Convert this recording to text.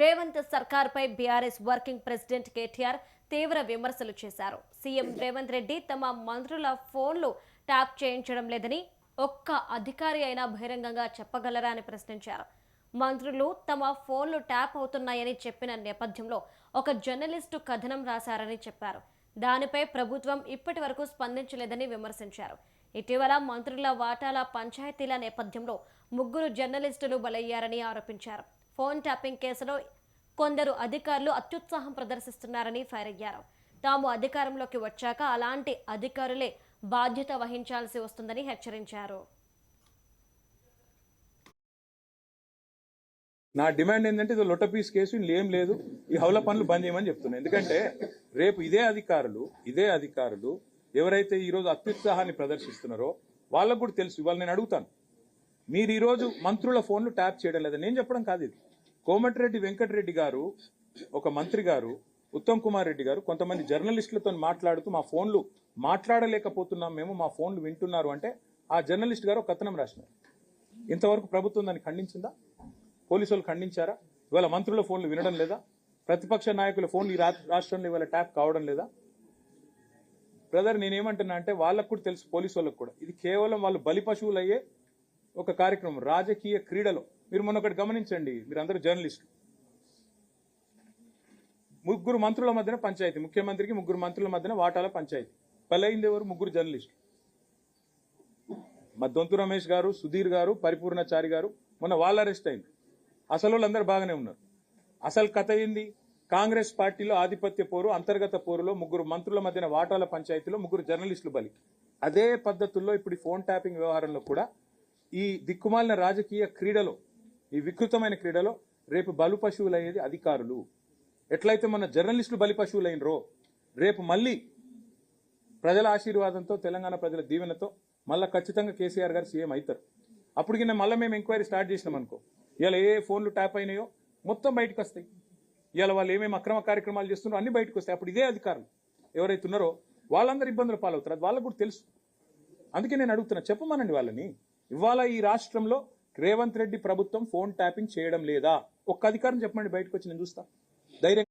రేవంత్ సర్కార్పై BRS working president KTR తీవ్ర విమర్శలు చేశారు. సీఎం రేవంత్ రెడ్డి తమ మంత్రుల ఫోన్లు ట్యాప్ చేయించడం లేదని ఒక్క అధికారి అయినా బహిరంగంగా చెప్పగలరా అని ప్రశ్నించారు. మంత్రులు తమ ఫోన్లు ట్యాప్ అవుతున్నాయని చెప్పిన నేపథ్యంలో ఒక జర్నలిస్టు కథనం రాశారని చెప్పారు. దానిపై ప్రభుత్వం ఇప్పటి వరకు స్పందించలేదని విమర్శించారు. ఇటీవల మంత్రుల వాటాల పంచాయతీల నేపథ్యంలో ముగ్గురు జర్నలిస్టులు బలయ్యారని ఆరోపించారు. ఫోన్ ట్యాపింగ్ కేసులో కొందరు అధికారులు అత్యుత్సాహం ప్రదర్శిస్తున్నారని ఫైర్ అయ్యారు తాము అధికారంలోకి వచ్చాక అలాంటి అధికారులే బాధ్యత వహించాల్సి వస్తుందని హెచ్చరించారు. నా డిమాండ్ ఏంటంటే ఇది లొట్ట పీస్ కేసు ఏం లేదు. ఈ హౌల పనులు బంద్ చేయమని చెప్తున్నాను ఎందుకంటే రేపు ఇదే అధికారులు ఇదే అధికారులు ఎవరైతే ఈరోజు అత్యుత్సాహాన్ని ప్రదర్శిస్తున్నారో వాళ్ళకు కూడా తెలుసు. ఇవాళ నేను అడుగుతాను. మీరు ఈరోజు మంత్రుల ఫోన్లు ట్యాప్ చేయడం లేదా నేను చెప్పడం కాదు ఇది. కోమటిరెడ్డి వెంకటరెడ్డి గారు ఒక మంత్రి గారు ఉత్తమ్ కుమార్ రెడ్డి గారు కొంతమంది జర్నలిస్టులతో మాట్లాడుతూ మా ఫోన్లు మాట్లాడలేకపోతున్నాం మేము మా ఫోన్లు వింటున్నారు అంటే ఆ జర్నలిస్ట్ గారు ఒక కథనం రాసినారు. ఇంతవరకు ప్రభుత్వం దాన్ని ఖండించిందా? పోలీసు వాళ్ళు ఖండించారా? ఇవాళ మంత్రుల ఫోన్లు వినడం లేదా? ప్రతిపక్ష నాయకుల ఫోన్లు ఈ రాష్ట్రంలో ఇవాళ ట్యాప్ కావడం లేదా? బ్రదర్ నేనేమంటున్నా అంటే వాళ్ళకు కూడా తెలుసు పోలీసు వాళ్ళకు కూడా. ఇది కేవలం వాళ్ళు బలి పశువులు అయ్యే ఒక కార్యక్రమం రాజకీయ క్రీడలో. మీరు మొన్న ఒకటి గమనించండి మీరు అందరూ జర్నలిస్టులు. ముగ్గురు మంత్రుల మధ్యన పంచాయతీ ముఖ్యమంత్రికి ముగ్గురు మంత్రుల మధ్యన వాటాల పంచాయతీ. బలైంది ఎవరు? ముగ్గురు జర్నలిస్టులు. మా దొంతు రమేష్ గారు సుధీర్ గారు పరిపూర్ణచారి గారు మొన్న వాళ్ళు అరెస్ట్ అయింది అసలు వాళ్ళందరూ బాగానే ఉన్నారు. అసలు కథ ఏంది? కాంగ్రెస్ పార్టీలో ఆధిపత్య పోరు అంతర్గత పోరులో ముగ్గురు మంత్రుల మధ్యన వాటాల పంచాయతీలో ముగ్గురు జర్నలిస్టులు బలి. అదే పద్ధతుల్లో ఇప్పుడు ఫోన్ ట్యాపింగ్ వ్యవహారంలో కూడా ఈ దిక్కుమాలిన రాజకీయ క్రీడలో ఈ వికృతమైన క్రీడలో రేపు బలు పశువులయ్యేది అధికారులు. ఎట్లయితే మన జర్నలిస్టులు బలి పశువులైనరో రేపు మళ్ళీ ప్రజల ఆశీర్వాదంతో తెలంగాణ ప్రజల దీవెనతో మళ్ళీ ఖచ్చితంగా కేసీఆర్ గారు సీఎం అవుతారు. అప్పుడు కింద మళ్ళీ మేము ఎంక్వైరీ స్టార్ట్ చేసినాం అనుకో ఇలా ఏ ఏ ఫోన్లు ట్యాప్ అయినాయో మొత్తం బయటకు వస్తాయి. ఇవాళ వాళ్ళు ఏమేమి అక్రమ కార్యక్రమాలు చేస్తున్నారో అన్ని బయటకు వస్తాయి. అప్పుడు ఇదే అధికారులు ఎవరైతే ఉన్నారో వాళ్ళందరూ ఇబ్బందులు పాలవుతారు. అది వాళ్ళకు కూడా తెలుసు. అందుకే నేను అడుగుతున్నా చెప్పమనండి వాళ్ళని. ఇవాళ ఈ రాష్ట్రంలో రేవంత్ రెడ్డి ప్రభుత్వం ఫోన్ ట్యాపింగ్ చేయడం లేదా? ఒక్క అధికారం చెప్పండి బయటకు వచ్చి నేను చూస్తా. ధైర్యం